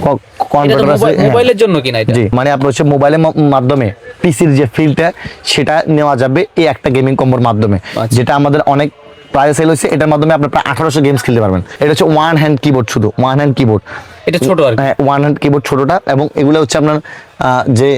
কম্পিউটার আছে হ্যাঁ। মোবাইলের জন্য কিনা এটা? জি মানে আপনার হচ্ছে মোবাইলের মাধ্যমে পিসির যে ফিলটা সেটা নেওয়া যাবে এই একটা গেমিং কম্বোর মাধ্যমে। আচ্ছা। যেটা আমাদের অনেক প্রাইস সেল হচ্ছে এটার মাধ্যমে আপনি প্রায় আঠারোশো গেমস খেলতে পারবেন। এটা হচ্ছে ওয়ান হ্যান্ড কিবোর্ড শুধু ওয়ান হ্যান্ড কিবোর্ড এটা ছোট আর হ্যাঁ ওয়ান হ্যান্ড কিবোর্ড ছোটটা এবং এগুলো হচ্ছে আপনার যে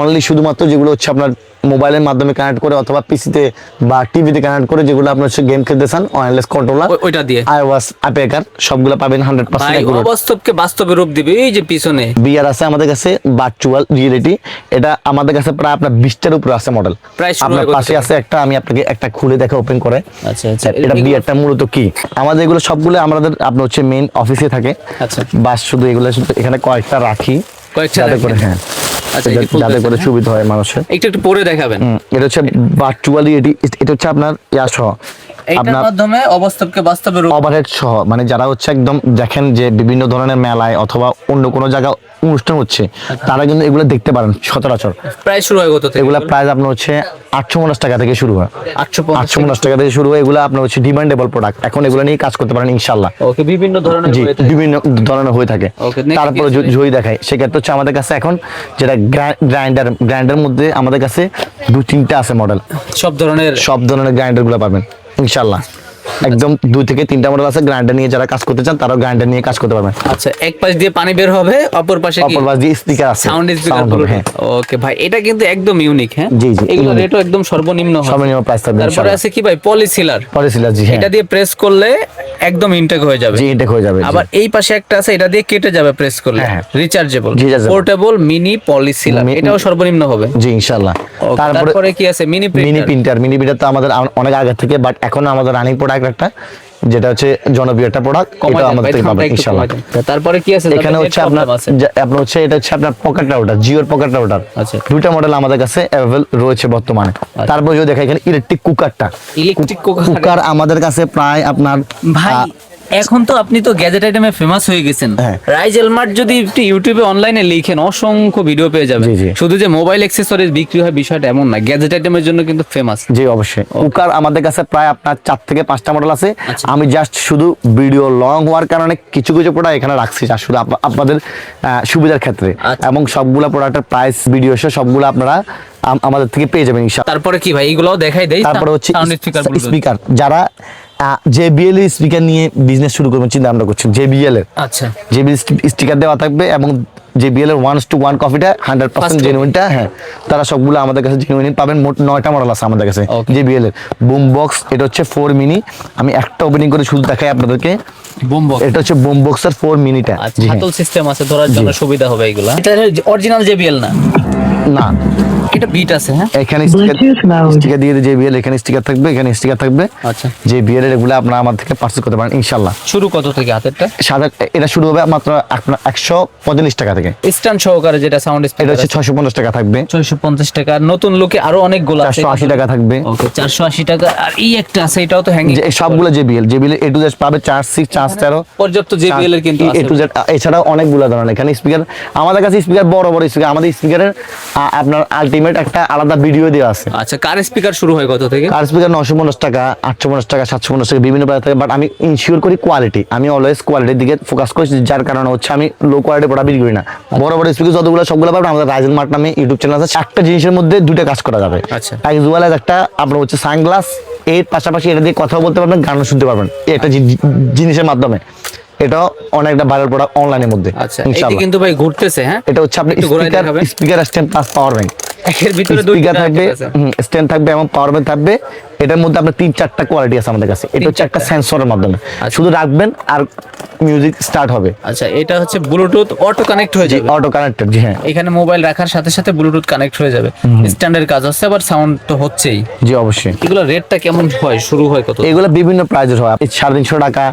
অনলি শুধুমাত্র যেগুলো হচ্ছে আপনার মোবাইলের মাধ্যমে কানেক্ট করে অথবা পিসিতে বা টিভিতে কানেক্ট করে যেগুলো আপনার গেম খেলতে চান ওয়্যারলেস কন্ট্রোলার ওইটা দিয়ে। আইওয়াস অ্যাপেকার সবগুলো পাবেন হান্ড্রেড ভাই পার্সেন্ট অবাস্তবকে বাস্তবে রূপ দিবে এই যে পিছনে। বিয়ার আছে আমাদের কাছে ভার্চুয়াল রিয়েলিটি এটা আমাদের কাছে প্রায় আপনার বিশটার উপরে আছে মডেল প্রায় আপনার পাশে আছে একটা আমি আপনাকে একটা খুলে দেখে ওপেন করে। আচ্ছা আচ্ছা এটা বিয়ারটা মূলত কি? আমাদের এগুলো সবগুলো আমাদের আপনার হচ্ছে মেইন অফিসে থাকে। আচ্ছা। বাস শুধু এগুলো শুধু এখানে কয়েকটা রাখি। কয়েকটা। করে হ্যাঁ। যাতে- যাতে করে হ্যাঁ? সুবিধা হয় মানুষের। একটু একটু পরে দেখাবেন। এটা হচ্ছে ভার্চুয়ালি এটি এটা হচ্ছে আপনার ইয়া সহ। আপনার মাধ্যমে অবাস্তবকে বাস্তবে ওভারহেড সহ। মানে যারা হচ্ছে একদম দেখেন যে বিভিন্ন ধরনের মেলায় অথবা অন্য কোনো জায়গায় অনুষ্ঠান হচ্ছে। তারা কিন্তু এগুলো দেখতে পারেন সচরাচর। প্রায় শুরু হয় কত থেকে। প্রাইস আপনার হচ্ছে আটশো পঞ্চাশ টাকা থেকে শুরু হয়। আটশো আটশো পঞ্চাশ টাকা থেকে শুরু হয় এগুলো আপনার হচ্ছে ডিমান্ডেবল প্রোডাক্ট এখন এগুলো নিয়ে কাজ করতে পারেন ইনশাল্লাহ ওকে বিভিন্ন ধরনের জি বিভিন্ন ধরনের হয়ে থাকে। তারপরে? ঝই দেখাই। সেক্ষেত্রে হচ্ছে আমাদের কাছে এখন যেটা গ্রাইন্ডার গ্রাইন্ডার মধ্যে আমাদের কাছে দু তিনটা আছে মডেল সব ধরনের? সব ধরনের গ্রাইন্ডারগুলো পাবেন ইনশাল্লাহ একদম দুই থেকে তিনটা মডেল আছে গ্রাইন্ডার নিয়ে যারা কাজ করতে চান তারাও গ্রাইন্ডার নিয়ে কাজ করতে পারবেন। আচ্ছা এক পাশ দিয়ে পানি বের হবে অপর পাশে কি অপর পাশ দিয়ে স্পিকার আছে সাউন্ড স্পিকার ওকে ভাই এটা কিন্তু একদম ইউনিক হ্যাঁ? জি, জি, এগুলো রেটও একদম সর্বনিম্ন সর্বনিম্ন প্রাইস থাকবে তারপরে আছে কি ভাই? পলিসিলার পরে সিলার জি হ্যাঁ। এটা দিয়ে প্রেস করলে একদম ইনটেক হয়ে যাবে। জি এটা হয়ে যাবে আবার এই পাশে একটা আছে এটা দিয়ে কেটে যাবে প্রেস করলে। রিচার্জেবল। পোর্টেবল মিনি পলিসিলার এটাও সর্বনিম্ন হবে। জি ইনশাল্লাহ। Okay, তারপরে কি আছে? Mini mini printer printer mini printer তো আমাদের অনেক আগে থেকে বাট এখন আমাদের রানিং প্রোডাক্ট একটা যেটা হচ্ছে জনপ্রিয় একটা প্রোডাক্ট এটা আমাদের থেকে পাবেন ইনশাআল্লাহ। তারপরে কি আছে? এখানে হচ্ছে আপনার আপনার হচ্ছে এটা হচ্ছে আপনার পকেট রাউটার জিওর পকেট রাউটার আচ্ছা। দুইটা মডেল আমাদের কাছে अवेलेबल রয়েছে বর্তমানে। তারপর যদি দেখা এখানে ইলেকট্রিক কুকারটা ইলেকট্রিক কুকার আমাদের কাছে প্রায় আপনার ভাই এখন তো আপনি তো গ্যাজেট আইটেমে ফেমাস হয়ে গেছেন। হ্যাঁ। রাইজেল মার্ট যদি একটু ইউটিউবে অনলাইনে লিখেন অসংখ্য ভিডিও পেয়ে যাবেন। শুধু যে মোবাইল অ্যাক্সেসরিজ বিক্রি হয় বিষয়টা এমন না গ্যাজেট আইটেমের জন্য কিন্তু ফেমাস জি অবশ্যই। কুকার আমাদের কাছে প্রায় আপনার চার থেকে পাঁচটা মডেল আছে। আচ্ছা। আমি জাস্ট শুধু ভিডিও লং হওয়ার কারণে কিছু কিছু প্রোডাক্ট এখানে রাখছি যা শুধু আপনাদের সুবিধার ক্ষেত্রে। আচ্ছা। এবং সবগুলো প্রোডাক্টের প্রাইস ভিডিও সহ সবগুলো আপনারা আমাদের থেকে পেয়ে যাবেন ইনশাআল্লাহ। তারপরে কি ভাই এগুলোও দেখাই দেই। তারপরে হচ্ছে স্পিকার যারা জেবিএল স্পিকার নিয়ে বিজনেস শুরু করবেন চিন্তা ভাবনা করছেন। জেবিএল এর। আচ্ছা। জেবিএল স্টিকার দেওয়া থাকবে এবং জেবিএল এর ওয়ান টু ওয়ান কপিটা হান্ড্রেড পার্সেন্ট জেনুইনটা হ্যাঁ। তারা সবগুলো আমাদের কাছে জেনুইন পাবেন মোট নয়টা মডেল আছে আমাদের কাছে জেবিএল এর। বুম বক্স এটা হচ্ছে ফোর মিনি আমি একটা ওপেনিং করে শুধু দেখাই আপনাদেরকে। বুম বক্স এটা হচ্ছে বুম বক্সের ফোর মিনিটা হাতল সিস্টেম আছে ধরার জন্য সুবিধা হবে এগুলা। এটা অরিজিনাল জেবিএল না? না। এটা বিট আছে হ্যাঁ? এখানে স্টিকার দিয়ে জেবিএল এখানে স্টিকার থাকবে এখানে স্টিকার থাকবে। আচ্ছা। জেবিএল এর এগুলো আপনারা আমার থেকে পার্সেল করতে পারেন ইনশাল্লাহ শুরু কত থেকে হাতেরটা? সাদা এটা শুরু হবে মাত্র আপনার একশো পঁয়তাল্লিশ টাকা থেকে। স্ট্যান্ড সহকারে যেটা সাউন্ড এটা হচ্ছে ছয়শো পঞ্চাশ টাকা থাকবে। ছয়শো পঞ্চাশ টাকা। নতুন লোকে আরও অনেকগুলো আছে। চারশো আশি টাকা থাকবে। ওকে চারশো আশি টাকা। আর এই একটা আছে এটাও তো হ্যাঙ্গিং যে সবগুলো JBL JBL A to Z পাবে চার সিক্স চার তেরো। পর্যাপ্ত JBL এর কিন্তু এ টু জেড এছাড়াও অনেকগুলো ধরনের। এখানে স্পিকার আমাদের কাছে স্পিকার বড় বড় স্পিকার আমাদের স্পিকারের আপনার আলটিমেট একটা আলাদা ভিডিও দেওয়া আছে। আচ্ছা কার স্পিকার শুরু হয় কত থেকে? কার স্পিকার নশো পঞ্চাশ টাকা আটশো পঞ্চাশ টাকা সাতশো পঞ্চাশ টাকা বিভিন্ন প্রাইস থাকে বাট আমি ইনশিওর করি কোয়ালিটি আমি অলওয়েজ কোয়ালিটির দিকে ফোকাস করি যার কারণে হচ্ছে আমি লো কোয়ালিটি প্রোডাক্ট বিক্রি করি না। বড় বড় স্পিকার যতগুলো সবগুলো পাবেন আমাদের রাইজেল মার্ট নামে ইউটিউব চ্যানেল আছে একটা জিনিসের মধ্যে দুটো কাজ করা যাবে। আচ্ছা। অ্যাজ ওয়েল অ্যাজ একটা আপনার হচ্ছে সানগ্লাস এর পাশাপাশি এটা দিয়ে কথা বলতে পারবেন গানও শুনতে পারবেন জি- জিনিসের মাধ্যমে। এটাও অনেকটা ভাইরাল প্রোডাক্ট অনলাইনের মধ্যে আচ্ছা এটা কিন্তু ভাই ঘুরতেছে হ্যাঁ? এটা হচ্ছে আপনি speaker speaker stand plus power bank এর ভিতরে দুই থাকবে স্ট্যান্ড থাকবে এবং পাওয়ার ব্যাংক থাকবে। এটার মধ্যে আপনার তিন চারটা কোয়ালিটি আছে আমাদের কাছে। এটা হচ্ছে একটা সেন্সরের মাধ্যমে। আচ্ছা। শুধু রাখবেন আর মিউজিক স্টার্ট হবে। আচ্ছা এটা হচ্ছে ব্লুটুথ অটো কানেক্ট হয়ে যাবে। অটো কানেক্টেড জি হ্যাঁ। এখানে মোবাইল রাখার সাথে সাথে ব্লুটুথ কানেক্ট হয়ে যাবে। স্ট্যান্ডার্ড কাজ হচ্ছে আবার সাউন্ড তো হচ্ছেই। জি অবশ্যই। এগুলো রেটটা কেমন হয় শুরু হয় কত? এগুলো বিভিন্ন প্রাইজের হয়। আপনি সাড়ে তিনশো টাকা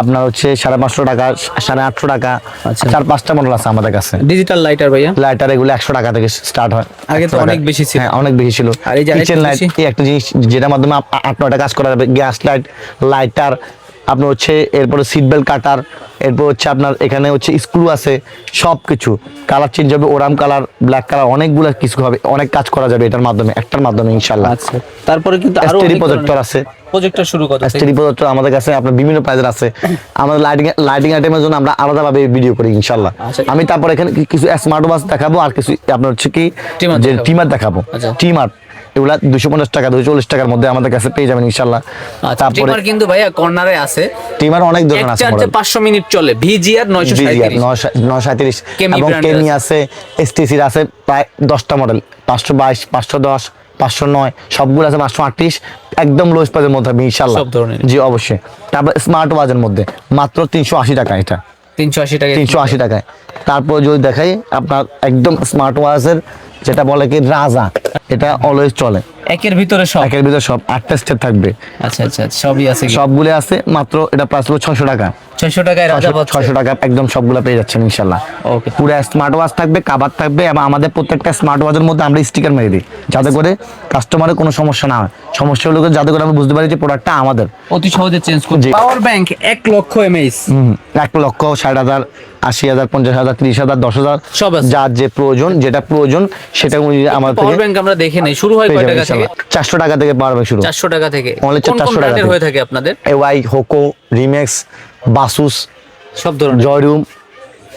আপনার হচ্ছে সাড়ে পাঁচশো টাকা সাড়ে আটশো টাকা আচ্ছা। চার পাঁচটা মডেল আছে আমাদের কাছে। ডিজিটাল লাইটার ভাইয়া? লাইটার এগুলো একশো টাকা থেকে স্টার্ট হয়। আগে তো অনেক বেশি ছিল। হ্যাঁ অনেক বেশি ছিল। আর এই যে কিচেন লাইট এই একটা জিনিস যেটার মাধ্যমে আট নয়টা কাজ করা যাবে। গ্যাস লাইট লাইটার আপনার হচ্ছে এরপরে সিট বেল্ট কাটার এরপর হচ্ছে আপনার এখানে হচ্ছে স্ক্রু আছে সব কিছু কালার চেঞ্জ হবে ওরাম কালার ব্ল্যাক কালার অনেকগুলো কিছু হবে। অনেক কাজ করা যাবে এটার মাধ্যমে একটার মাধ্যমে ইনশাল্লাহ আচ্ছা। তারপরে কিন্তু আরও প্রজেক্টর আছে। প্রজেক্টর শুরু থেকে? এসটিডি প্রজেক্টর আমাদের কাছে আপনার বিভিন্ন প্রাইজের আছে। আমাদের লাইটিং লাইটিং আইটেমের জন্য আমরা আলাদাভাবে ভিডিও করি ইনশাল্লাহ আচ্ছা। আমি তারপর এখানে কিছু স্মার্ট ওয়াচ দেখাবো আর কিছু আপনার হচ্ছে কি যে টিমার দেখাবো। টিমার এগুলা দুশো পঞ্চাশ টাকা দুশো চল্লিশ টাকার মধ্যে আমাদের কাছে পেয়ে যাবেন ইনশাল্লাহ আচ্ছা তারপরে কিন্তু ভাইয়া কর্নারে আছে। টিমার অনেক ধরনের আছে চার্জে পাঁচশো মিনিট চলে। ভিজিআর নয়শো সাঁত্রিশ এবং কেমি আছে। এসটিসির আছে প্রায় দশটা মডেল পাঁচশো বাইশ পাঁচশো দশ পাঁচশো নয় সবগুলো আছে পাঁচশো আটত্রিশ। একদম লোয়েস্ট প্রাইজের মধ্যে ইনশাল্লাহ সব ধরনের। জি অবশ্যই। তারপর স্মার্ট ওয়াচের মধ্যে। মাত্র তিনশো আশি টাকা এটা। তিনশো আশি টাকা তিনশো আশি টাকায়। তারপর যদি দেখাই আপনার একদম স্মার্ট ওয়াচের যেটা বলে কি রাজা। এটা অলওয়েজ চলে। একের ভিতরে সব? একের ভিতরে সব আটটা স্টেপ থাকবে। আচ্ছা আচ্ছা আচ্ছা, সবই আছে সবগুলো আছে মাত্র এটা প্রাইস হলো ছয়শো টাকা। ছয়শো টাকায় রাজা পাচ্ছে। ছয়শো টাকা একদম সবগুলো পেয়ে যাচ্ছেন ইনশাল্লাহ। ওকে পুরো স্মার্ট ওয়াচ থাকবে কাবার থাকবে এবং আমাদের প্রত্যেকটা স্মার্ট ওয়াচের মধ্যে আমরা স্টিকার মেরে দিই যাতে করে কাস্টমারের কোনো সমস্যা না হয়। সমস্যা হলে যাতে করে আমরা বুঝতে পারি যে প্রোডাক্টটা আমাদের। অতি সহজে চেঞ্জ করবে জি। পাওয়ার ব্যাংক এক লক্ষ এমএইচ হুম, এক লক্ষ ষাট হাজার আশি হাজার পঞ্চাশ হাজার ত্রিশ হাজার দশ হাজার সব। যার যে প্রয়োজন যেটা প্রয়োজন সেটা আমার পাওয়ার ব্যাংক আমরা দেখে নেই শুরু হয় কয় টাকা থেকে চারশো টাকা থেকে পাওয়ার শুরু। চারশো টাকা থেকে। কোন 400 টাকা হয়ে থাকে আপনাদের? এওয়াই হোকো রিমেক্স বাসুস সব ধরনের। জয়রুম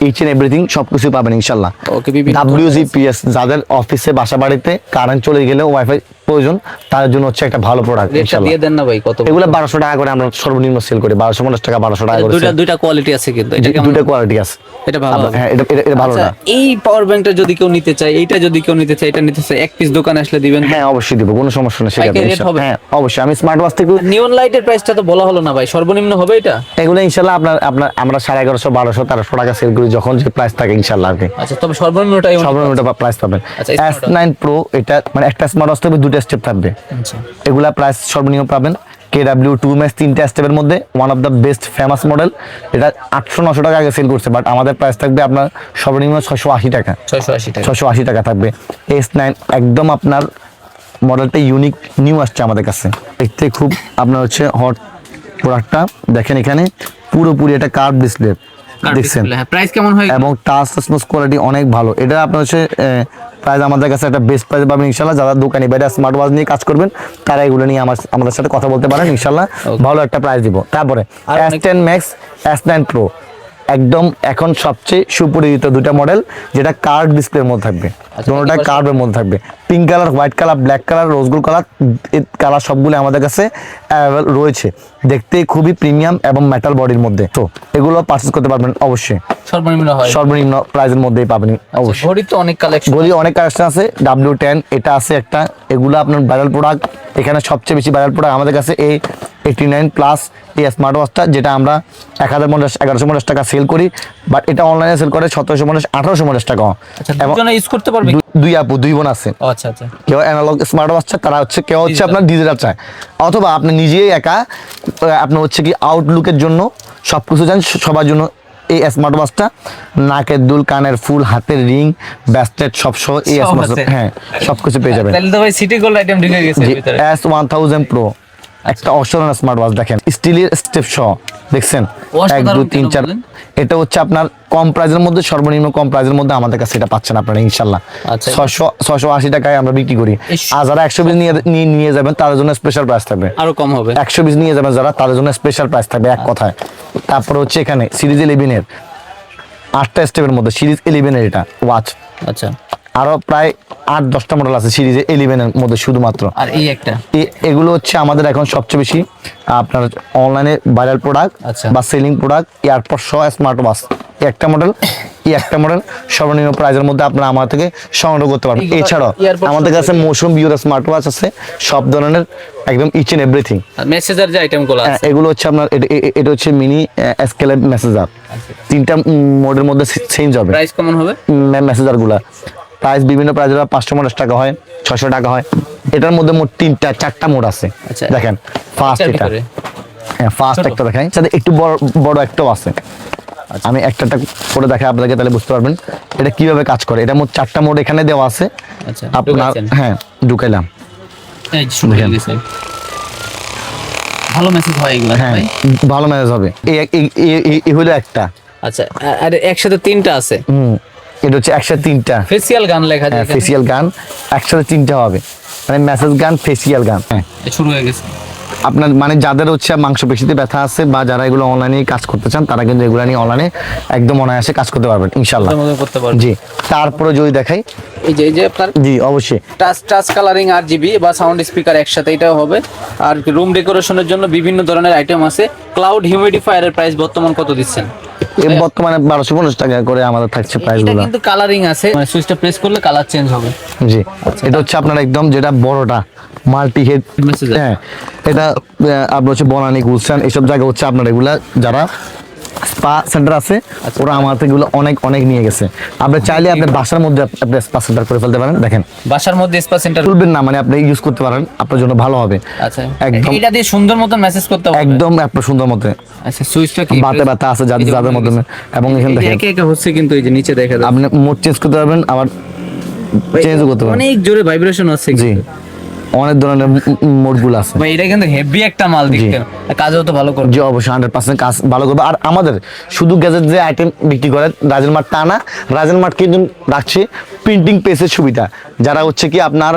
ইচ এন্ড এভরিথিং সব কিছু পাবেন ইনশাল্লাহ। ওকে ডাব্লিউজিপিএস যাদের অফিসে বাসা বাড়িতে কারেন্ট চলে গেলে ওয়াইফাই প্রয়োজন তার জন্য হচ্ছে একটা ভালো প্রোডাক্ট দিয়ে দেন না ভাই কত এগুলো বারোশো টাকা করে আমরা সর্বনিম্ন সেল করি বারোশো পঞ্চাশ টাকা বারোশো টাকা করে দুইটা দুইটা কোয়ালিটি আছে কিন্তু এটা দুটো কোয়ালিটি আছে। এটা ভালো হ্যাঁ এটা এটা- ভালো আচ্ছা, না। এই পাওয়ার ব্যাংকটা যদি কেউ নিতে চায় এইটা যদি কেউ নিতে চায় এটা নিতে চায় এক পিস দোকানে আসলে দিবেন? হ্যাঁ অবশ্যই দিব কোনো সমস্যা নেই সেটা? হ্যাঁ অবশ্যই আমি স্মার্ট ওয়াচ থেকে নিয়ন লাইটের প্রাইসটা তো বলা হলো না ভাই সর্বনিম্ন হবে এটা? এগুলো ইনশাল্লাহ আপনার আপনার আমরা সাড়ে এগারোশো বারোশো তেরোশো টাকা সেল করি যখন যে প্রাইস থাকে ইনশাল্লাহ আর কি। আচ্ছা তবে সর্বনিম্নটাই অনেক সর্বনিম্ন প্রাইস পাবেন। আচ্ছা, এস নাইন প্রো এটা মানে একটা স্মার্ট ওয়াচ থাকবে দুটো স্টেপ থাকবে। আচ্ছা। এগুলা প্রাইস সর্বনিম্ন পাবেন। কে ডাব্লিউ টু ম্যাচ তিনটে স্টেপের মধ্যে one of the best famous model এটা আটশো নশো টাকা আগে সেল করছে বাট আমাদের প্রাইস থাকবে আপনার সর্বনিম্ন ছশো আশি টাকা। ছয়শো আশি টাকা। ছশো আশি টাকা থাকবে। এস নাইন একদম আপনার মডেলটা ইউনিক নিউ আসছে আমাদের কাছে। দেখতে খুব আপনার হচ্ছে হট প্রোডাক্টটা দেখেন এখানে পুরোপুরি এটা কার্ভ ডিসপ্লে দেখছেন প্রাইস কেমন হয়? এবং টাচ স্মুথ কোয়ালিটি অনেক ভালো। এটা আপনার হচ্ছে প্রাইস আমাদের কাছে একটা বেস্ট প্রাইস পাবেন ইনশাল্লাহ যারা দোকানি বাইরে স্মার্ট ওয়াচ নিয়ে কাজ করবেন তারা এগুলো নিয়ে আমার আমাদের সাথে কথা বলতে পারেন ইনশাল্লাহ ভালো একটা প্রাইস দিব। তারপরে S ten max S nine pro একদম এখন সবচেয়ে সুপরিচিত দুটা মডেল যেটা কার্ড ডিসপ্লের মধ্যে থাকবে। আচ্ছা, দুটোটা কার্ডের মধ্যে থাকবে। Pink colour white colour black colour rose gold colour colour সবগুলো আমাদের কাছে রয়েছে। দেখতে খুবই প্রিমিয়াম এবং মেটাল বডির মধ্যে। তো এগুলো পারচেস করতে পারবেন অবশ্যই। সর্বনিম্ন হয়। সর্বনিম্ন প্রাইজের মধ্যেই পাবেন। অবশ্যই। ঘড়ি তো অনেক কালেকশন গলি অনেক কালেকশন আছে। ডাব্লিউ টেন এটা আছে একটা। এগুলো আপনার ভাইরাল প্রোডাক্ট এখানে সবচেয়ে বেশি ভাইরাল প্রোডাক্ট আমাদের কাছে এই এইটি নাইন প্লাস এই স্মার্ট ওয়াচটা যেটা আমরা এক হাজার পঞ্চাশ এগারোশো পঞ্চাশ টাকা সেল করি বাট এটা অনলাইনে সেল করে সতেরোশো পঞ্চাশ আঠারোশো পঞ্চাশ টাকা ইউজ করতে পারবে? দুই আপু দুই বোন আছে। আচ্ছা আচ্ছা। কেউ অ্যানালগ স্মার্ট ওয়াচ চায় তারা হচ্ছে কেউ হচ্ছে আপনার ডিজিটাল চায়। অথবা আপনি নিজেই একা আপনার হচ্ছে কি আউটলুকের জন্য সব কিছু চান সবার জন্য এই স্মার্ট ওয়াচটা নাকের দুল কানের ফুল হাতের রিং ব্যাস্টেট সব সহ এই স্মার্ট। হ্যাঁ সব কিছু পেয়ে যাবেন। তাহলে তো ভাই সিটি গোল্ড আইটেম ঢুকে গেছে ভিতরে। এস ওয়ান থাউজেন্ড প্রো একটা অসাধারণ স্মার্ট ওয়াচ দেখেন। স্টিলের স্টেপ সহ দেখছেন? এক দুই তিন চার? এটা হচ্ছে আপনার কম প্রাইজের মধ্যে সর্বনিম্ন কম প্রাইজের মধ্যে আমাদের কাছে এটা পাচ্ছেন আপনারা ইনশাল্লাহ। আচ্ছা। ছশো ছশো আশি টাকায় আমরা বিক্রি করি। আর যারা একশো পিস নিয়ে নিয়ে- নিয়ে যাবেন তাদের জন্য স্পেশাল প্রাইস থাকবে। আরও কম হবে। একশো পিস নিয়ে যাবেন যারা তাদের জন্য স্পেশাল প্রাইস থাকবে এক কথায়। তারপর হচ্ছে এখানে সিরিজ ইলেভেনের আটটা স্টেপের মধ্যে সিরিজ ইলেভেনের এটা ওয়াচ আচ্ছা। আরও প্রায় আট দশটা মডেল আছে সিরিজ ইলেভেনের মধ্যে শুধুমাত্র। আর এই একটা? এগুলো হচ্ছে আমাদের এখন সবচেয়ে বেশি আপনার অনলাইনে ভাইরাল প্রোডাক্ট আচ্ছা। বা সেলিং প্রোডাক্ট এয়ারপড সহ স্মার্ট ওয়াচ একটা মডেল এই একটা মডেল সর্বনিম্ন প্রাইজের মধ্যে আপনারা আমার থেকে সংগ্রহ করতে পারবেন। এছাড়াও আমাদের কাছে মৌসুম বিউর স্মার্ট ওয়াচ আছে সব ধরনের একদম ইচ এন্ড এভরিথিং মেসেজার যে আইটেমগুলো আছে? এগুলো হচ্ছে আপনার এটা- হচ্ছে মিনি স্কেলের মেসেজার তিনটা মোডের মধ্যে চেঞ্জ হবে প্রাইস কেমন হবে? মেসেজারগুলা প্রাইস বিভিন্ন প্রাইস পাঁচশো পঞ্চাশ টাকা হয় ছশো টাকা হয়। এটার মধ্যে মোট তিনটা চারটা মোড আছে। আচ্ছা। দেখেন ফার্স্ট এটা। হ্যাঁ ফার্স্ট একটা দেখাই সাথে একটু বড় বড় একটাও আছে। আচ্ছা। আমি একটা করে দেখাই আপনাদেরকে তাহলে বুঝতে পারবেন এটা কীভাবে কাজ করে। এটা মোট চারটা মোড এখানে দেওয়া আছে। আচ্ছা আপনার হ্যাঁ ঢুকাইলাম। দেখেন। ভালো মেসেজ হয় এগুলো হ্যাঁ ভালো ম্যানেজ হবে। এই হলো একটা। আচ্ছা আর একসাথে তিনটা আছে? হুম। এটা হচ্ছে একসাথে তিনটা। ফেসিয়াল গান লেখা ফেসিয়াল গান একসাথে তিনটা হবে। মানে মেসেজ গান ফেসিয়াল গান। হ্যাঁ। শুরু হয়ে গেছে। আপনার মানে যাদের হচ্ছে মাংসপেশিতে ব্যথা আছে বা যারা এগুলো অনলাইনে কাজ করতে চান তারা কিন্তু এগুলো নিয়ে অনলাইনে একদম অনায়াসে কাজ করতে পারবেন ইনশাল্লাহ করতে পারবে জি তারপরে যদি দেখাই। এই যে এই যে আপনার জি অবশ্যই। টাচ টাচ কালারিং আর জিবি বা সাউন্ড স্পিকার একসাথে এটাও হবে। আর রুম ডেকোরেশনের জন্য বিভিন্ন ধরনের আইটেম আছে। ক্লাউড হিউমিডিফায়ারের প্রাইস বর্তমান কত দিচ্ছেন? বর্তমানে বারোশো পঞ্চাশ টাকা করে আমাদের থাকছে প্রাইসগুলো কিন্তু কালারিং আছে। মানে সুইচটা প্রেস করলে কালার চেঞ্জ হবে। জি এটা হচ্ছে আপনার একদম যেটা বড়টা। মাল্টি হেড হ্যাঁ এটা আহ, আপনার হচ্ছে বনানি গুলশান এসব জায়গা হচ্ছে আপনার এগুলা যারা স্পা সেন্টার আছে আচ্ছা। ওরা আমার এগুলো অনেক অনেক নিয়ে গেছে। আপনি চাইলে আপনার বাসার মধ্যে আপনি স্পা সেন্টার করে ফেলতে পারেন দেখেন। বাসার মধ্যে স্পা সেন্টার? তুলবেন না মানে আপনি ইউজ করতে পারেন আপনার জন্য ভালো হবে। আচ্ছা। একদম এটা দিয়ে সুন্দর মতো মেসেজ করতে হবে। একদম আপনার সুন্দর মতে। আচ্ছা সুইচটা কি বাতে ব্যথা আছে যাদের যাদের মধ্যে এবং এখানে দেখেন একে একে হচ্ছে কিন্তু এই যে নিচে দেখা যায় আপনি মোড চেঞ্জ করতে পারবেন আবার চেঞ্জও করতে পারবেন। অনেক জোরে ভাইব্রেশন আছে জি। অনেক ধরনের মোডগুলো আছে। ভাই এটা কিন্তু হেভি একটা মাল দেখতে। কাজও তো ভালো করবে। জি অবশ্যই হান্ড্রেড পার্সেন্ট কাজ ভালো করবে। আর আমাদের শুধু গ্যাজেট যে আইটেম বিক্রি করে রাজেন মাঠ তা না রাজেন মাঠ কিন্তু রাখছে প্রিন্টিং পেসের সুবিধা। যারা হচ্ছে কি আপনার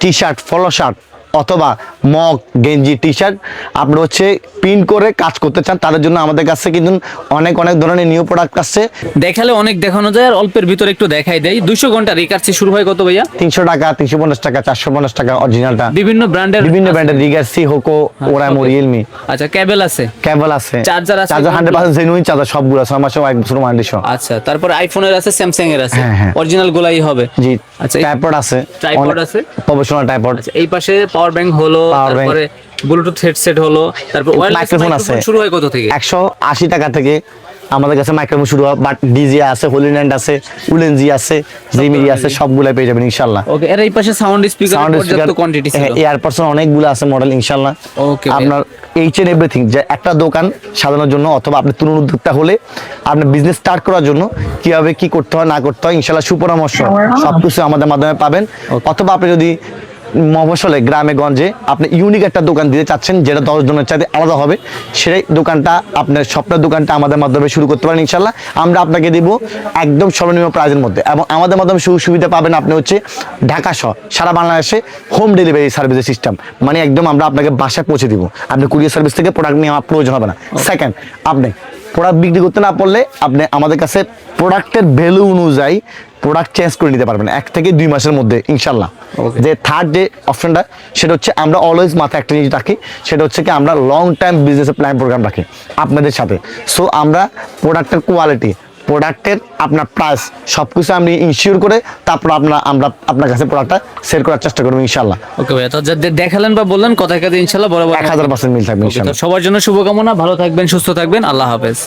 টি শার্ট ফলো শার্ট অথবা মগ গেঞ্জি টি শার্ট আপনার হচ্ছে প্রিন্ট করে কাজ করতে চান তাদের জন্য আমাদের কাছে কিন্তু অনেক অনেক ধরনের নিউ প্রোডাক্ট আসছে। দেখালে অনেক দেখানো যায় আর অল্পের ভিতরে একটু দেখাই দেয় দুশো ঘণ্টা রিকার্সি শুরু হয় কত ভাইয়া? তিনশো টাকা তিনশো পঞ্চাশ টাকা চারশো পঞ্চাশ টাকা অরিজিনালটা বিভিন্ন ব্র্যান্ডের বিভিন্ন ব্র্যান্ডের রিগার্সি হোকো ওরামো রিয়েলমি আচ্ছা ক্যাবেল আছে? কেবল আছে। চার্জার আছে? Charger hundred percent genuine charger সবগুলো ছয় মাসে এক বছর ওয়ারেন্টি সহ। আচ্ছা তারপর আইফোনের আছে স্যামসাং এর আছে। হ্যাঁ, হ্যাঁ। অরিজিনাল গুলাই হবে। জি। আচ্ছা ট্রাইপড আছে ট্রাইপড আছে? প্রফেশনাল ট্রাইপড আচ্ছা এই পাশে পাওয়ার ব্যাংক হলো। তারপরে ব্লুটুথ হেডসেট হলো তারপর ওয়্যারলেস মাইক্রোফোন আছে। শুরু হয় কত থেকে একশো আশি টাকা থেকে আমাদের কাছে মাইক্রোফোন শুরু হয় বাট ডিজি আছে হোলিল্যান্ড আছে উলেনজি আছে জিমিরি আছে সবগুলো পেয়ে যাবেন ইনশাল্লাহ ওকে এর এই পাশে সাউন্ড স্পিকার সাউন্ড পর্যাপ্ত কোয়ান্টিটি ছিল। এয়ার পার্সন অনেকগুলো আছে মডেল ইনশাল্লাহ Okay, ভাই। আপনার এইচ এন্ড এভরিথিং যে একটা দোকান সাজানোর জন্য অথবা আপনি তরুণ উদ্যোক্তা হলে আপনার বিজনেস স্টার্ট করার জন্য কীভাবে কি করতে হয় না করতে হয় ইনশাল্লাহ সুপরামর্শ সবকিছু আমাদের মাধ্যমে পাবেন। অথবা আপনি যদি মফসলে গ্রামে, গঞ্জে আপনি ইউনিক একটা দোকান দিতে চাচ্ছেন, যেটা দশ জনের চাইতে আলাদা হবে। সেই দোকানটা, আপনার স্বপ্নের দোকানটা আমাদের মাধ্যমে শুরু করতে পারেন ইনশাল্লাহ আমরা আপনাকে দিব একদম সর্বনিম্ন প্রাইজের মধ্যে। এবং আমাদের মাধ্যমে সুযোগ সুবিধা পাবেন আপনি হচ্ছে ঢাকা সহ সারা বাংলাদেশে হোম ডেলিভারি সার্ভিসের সিস্টেম মানে একদম আমরা আপনাকে বাসায় পৌঁছে দিব। আপনি কুরিয়ার সার্ভিস থেকে প্রোডাক্ট নিয়ে আমার প্রয়োজন হবে না। সেকেন্ড আপনি প্রোডাক্ট বিক্রি করতে না পারলে আপনি আমাদের কাছে প্রোডাক্টের ভ্যালু অনুযায়ী প্রোডাক্ট চেঞ্জ করে নিতে পারবেন। এক থেকে দুই মাসের মধ্যে ইনশাল্লাহ. যে থার্ড যে অপশনটা সেটা হচ্ছে আমরা অলওয়েজ মাথায় একটা জিনিস রাখি সেটা হচ্ছে কি আমরা লং টাইম বিজনেসের প্ল্যান প্রোগ্রাম রাখি আপনাদের সাথে। সো আমরা প্রোডাক্টের কোয়ালিটি প্রোডাক্টের আপনার প্রাইস সব কিছু আমি ইনশিওর করে তারপর আপনার আমরা আপনার কাছে প্রোডাক্টটা সেল করার চেষ্টা করব ইনশাল্লাহ ওকে ভাইয়া তো দেখালেন বা বললেন কথায় কথা ইনশাল্লাহ বরাবর এক হাজার পার্সেন্ট মিল থাকবে সবার জন্য শুভকামনা ভালো থাকবেন সুস্থ থাকবেন আল্লাহ হাফেজ।